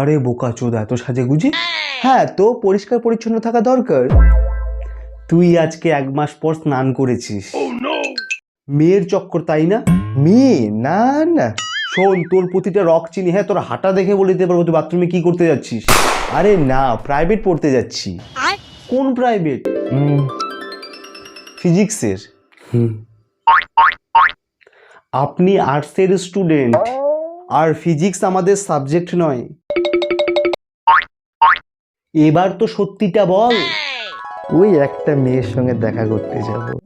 আরে বোকা চোদা এত সাজে গুজি? হ্যাঁ তো পরিষ্কার পরিচ্ছন্ন থাকা দরকার। তুই আজকে এক মাস পর স্নান করেছিস। মেয়ের চক্কর তাই না? মেয়ে? না না। শোন তোর প্রতিটা রক চিনি হ্যাঁ তোর হাঁটা দেখে বলে দিতে পারব তুই বাথরুমে কি করতে যাচ্ছিস? আরে না প্রাইভেট পড়তে যাচ্ছি। কোন প্রাইভেট হুম, ফিজিক্সের আপনি আর্টসের স্টুডেন্ট আর ফিজিক্স আমাদের সাবজেক্ট নয়। এবার তো সত্যিটা বল। ওই একটা মেয়ের সঙ্গে দেখা করতে যাব।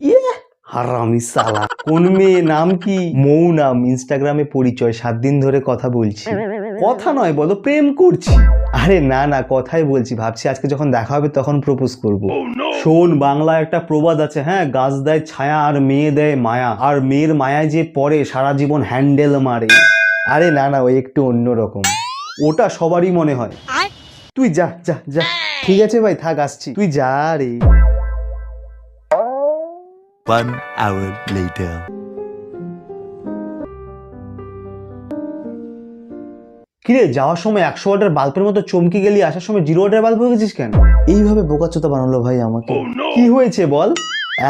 হারামি সালা। কোন মেয়ে নাম কি? মৌ নাম ইনস্টাগ্রামে পরিচয় সাত দিন ধরে কথা বলছি। কথা নয় বলো প্রেম করছি। আরে না না কথাই বলছি। ভাবছি আজকে যখন দেখা হবে তখন প্রপোজ করব। শোন বাংলা একটা প্রবাদ আছে হ্যাঁ? গাছ দেয় ছায়া আর মেয়ে দেয় মায়া। আর মেয়ের মায়ায় যে পরে সারা জীবন হ্যান্ডেল মারে। আরে না না ওই একটু অন্যরকম। ওটা সবারই মনে হয়। তুই যা যা যা। ঠিক আছে ভাই থাক আসছি। তুই যা রে। One hour later. কিরে যাওয়ার সময় একশো ওয়াটের বাল্বের মতো চমকে গেলি আসার সময় জিরো ওয়াটের বাল্ব হয়ে গেছিস কেন? এইভাবে বোকাচোতা বানালো ভাই আমাকে। কি হয়েছে বল?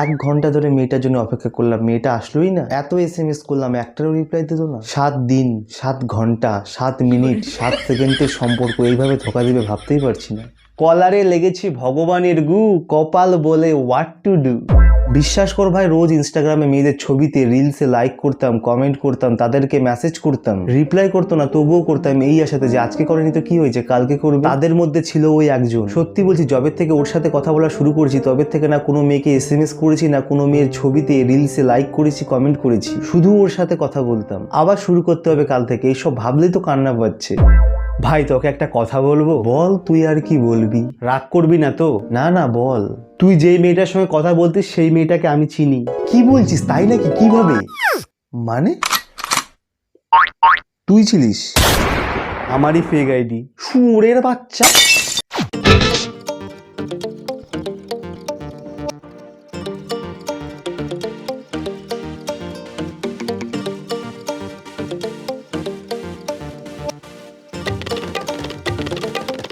এক ঘণ্টা ধরে মেয়েটার জন্য অপেক্ষা করলাম। মেয়েটা আসলোই না। এত এস এম এস করলাম একটারও রিপ্লাই দিত না। সাত দিন, সাত ঘণ্টা, সাত মিনিট সাত সেকেন্ডের সম্পর্ক, এইভাবে ধোকা দিবে ভাবতেই পারছি না। কলারে লেগেছি ভগবানের গু, কপাল বলে হোয়াট টু ডু বিশ্বাস কর ভাই, রোজ ইনস্টাগ্রামে মেয়েদের ছবিতে রিলসে লাইক করতাম কমেন্ট করতাম, তাদেরকে মেসেজ করতাম রিপ্লাই করতো না, তবুও করতাম এই আশাতে যে আজকে করেনি তো কি হয়েছে, কালকে করবে? তাদের মধ্যে ছিল ওই একজন। সত্যি বলছি জবের থেকে ওর সাথে কথা বলা শুরু করেছি, তবে থেকে না কোনো মেয়েকে এস এম এস করেছি, না কোনো মেয়ের ছবিতে রিলসে লাইক করেছি কমেন্ট করেছি। শুধু ওর সাথে কথা বলতাম। আবার শুরু করতে হবে কাল থেকে, এইসব ভাবলেই তো কান্না পাচ্ছে। ভাই তোকে একটা কথা বলব? বল তুই আর কি বলবি? রাগ করবি না তো? না না বল। তুই যেই মেয়েটার সঙ্গে কথা বলতিস সেই মেয়েটাকে আমি চিনি। কি বলছিস তাই নাকি? কীভাবে? মানে? তুই ছিলিস? আমারই ফেক আইডি সুরের বাচ্চা।